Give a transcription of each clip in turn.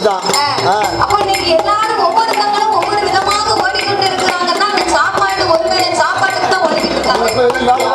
தான் அப்ப இன்னைக்கு ஒவ்வொரு தங்களும் ஒவ்வொரு விதமாக சாப்பாடு ஒரு வேளை சாப்பாட்டுக்கு தான் ஓடிக்கிட்டு இருக்காங்க.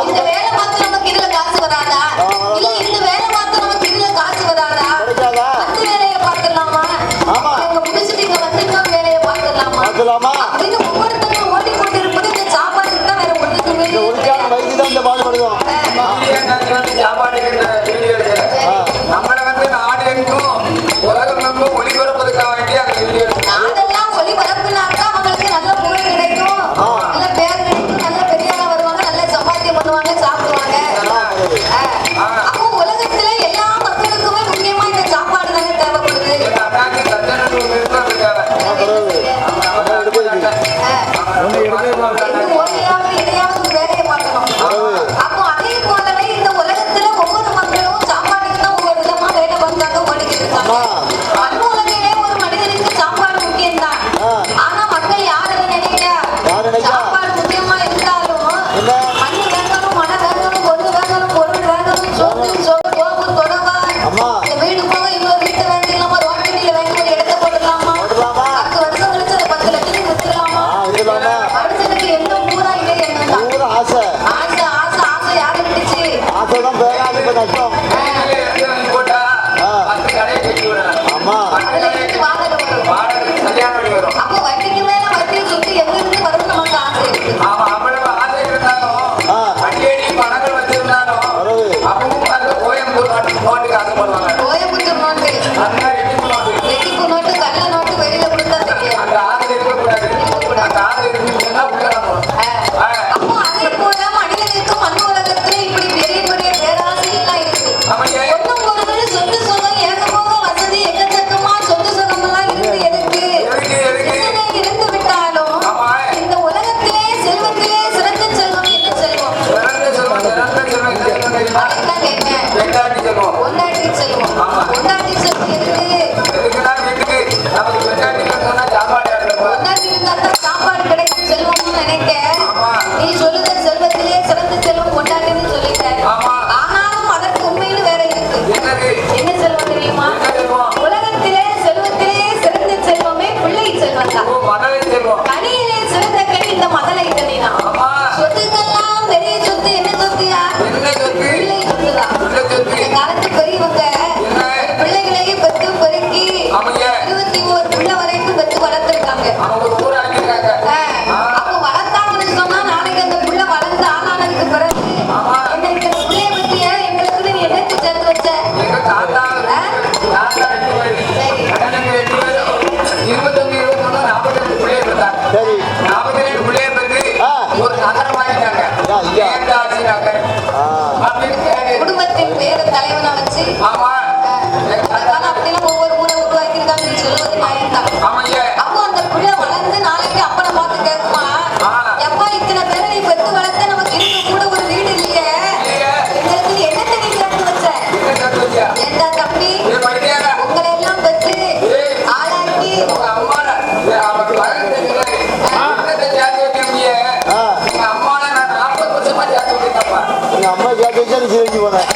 எங்கள் அம்மா கேட்டு வச்சு சிரிஞ்சு போனேன்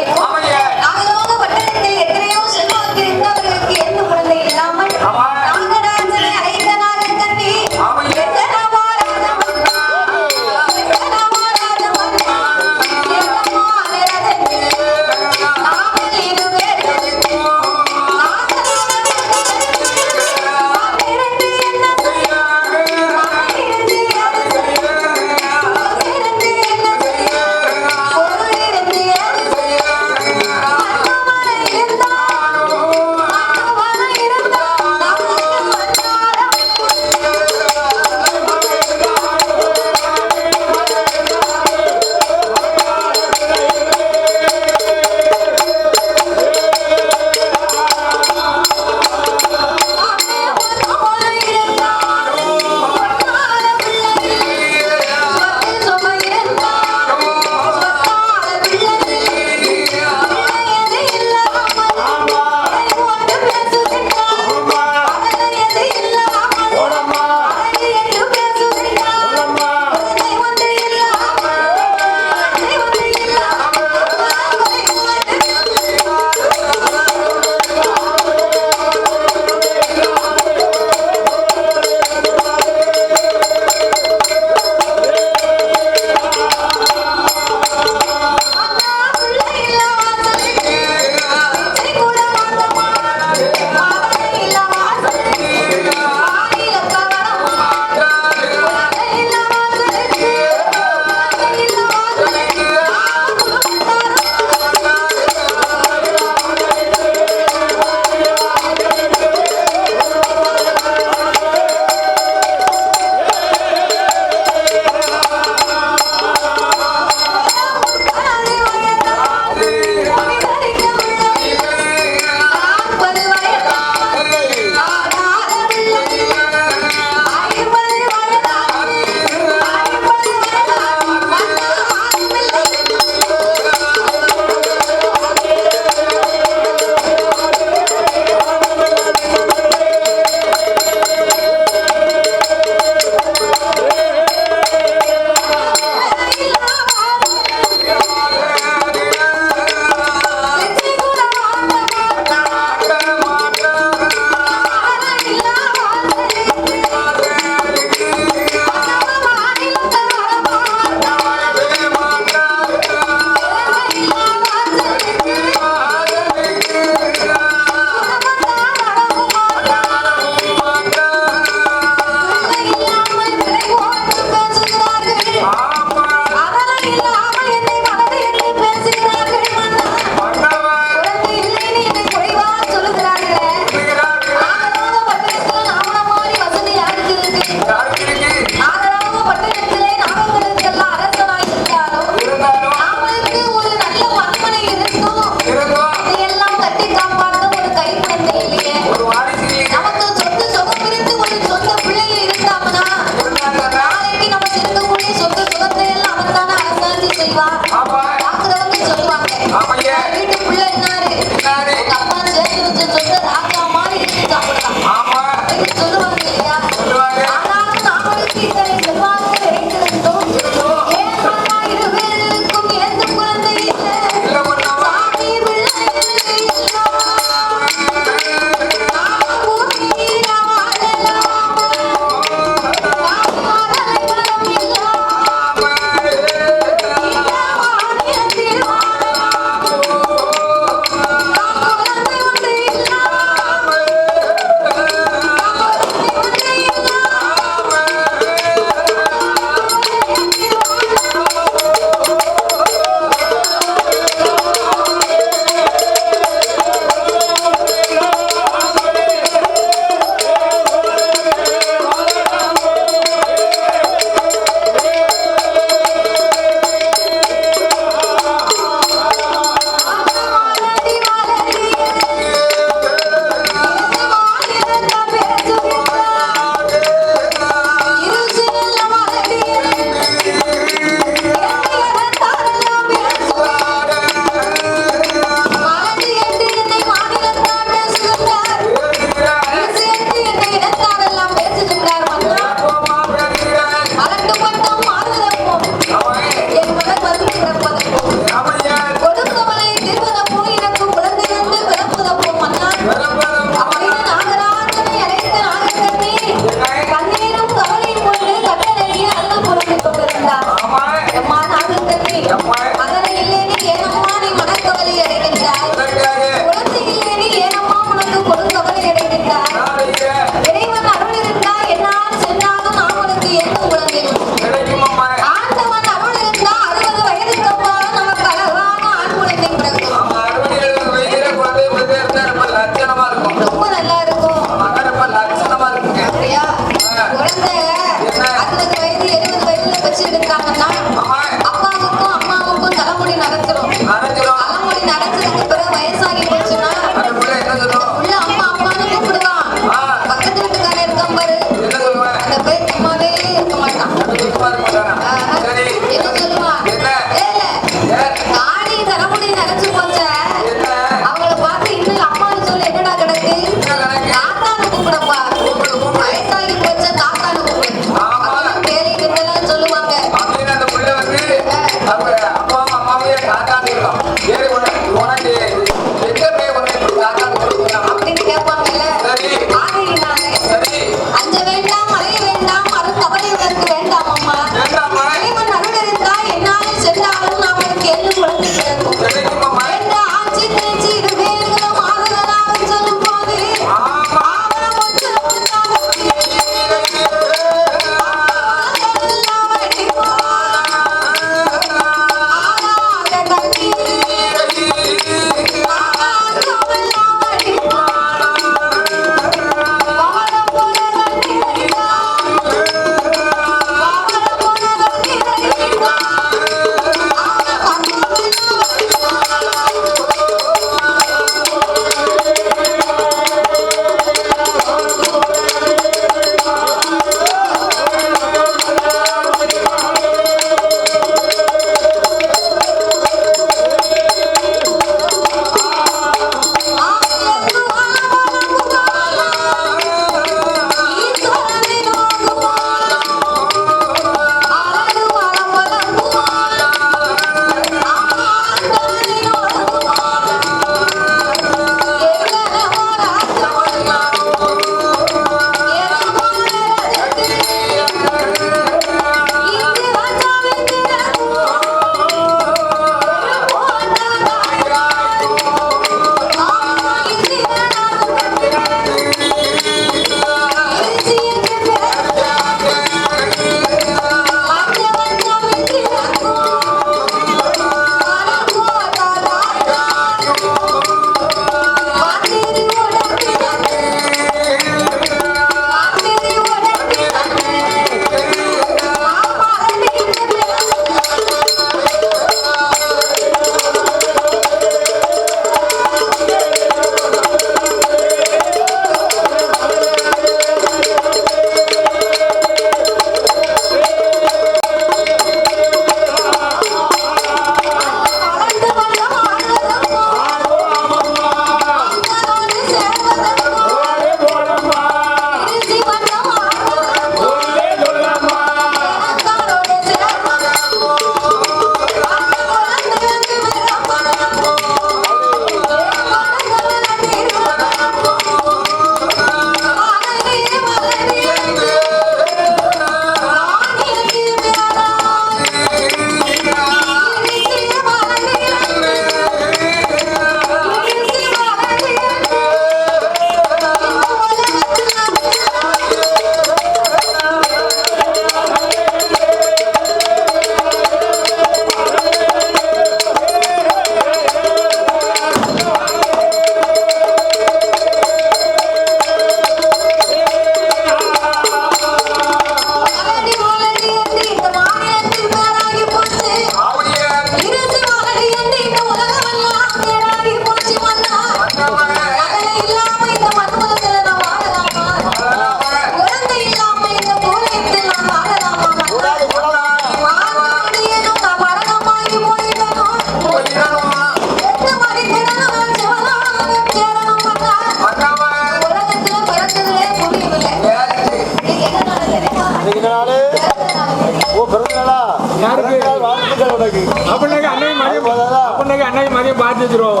அப்படின்னாக்க அண்ணன் மதியம் அப்படின்னாக்க அண்ணன் மதியம் பார்த்து வச்சிருவோம்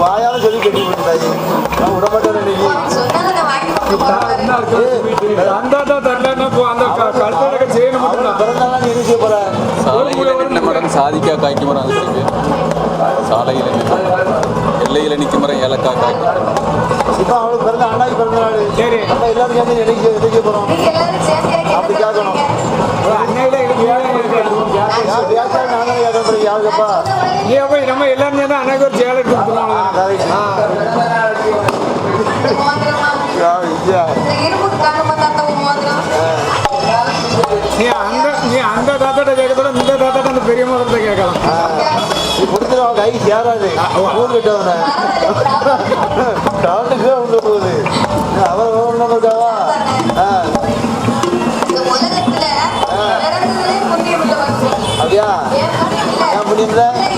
வாயால சொல்லி கட்டி விட்டாங்க நான் விடமாட்டேன் அந்த தரலன்னா அந்த கல்பனை செய்யணும் மட்டும் பிறந்தாலும் நீ இருக்க போற? சாலையில் நின்ற மரம் சாதிக்கா காய்க்கும் மரம் அது சாலையில் நின்ற எல்லையில் நிற்கும் மரம் ஏலக்கா காய்க்கும் இப்போ அவளுக்கு பிறந்த அண்ணாக்கு பிறந்த நாள். சரி. நம்ம எல்லாரும் சேர்ந்து நினைக்க நினைக்க போகிறோம் எல்லாரும் சேர்ந்து அன்னைக்கு ஒரு சேலட் நீ அந்த நீ அந்த தாத்தாட்ட கேட்கறதோட இந்த தாத்தாட்ட அந்த பெரிய மதத்தை கேட்கலாம் கொடுத்துருவாங்க கைக்கு ஏறாது ஊர் கிட்டவன டாக்டருக்கு உள்ள போகுது அவர் அப்படியா என்ன பண்ணியிருந்தேன்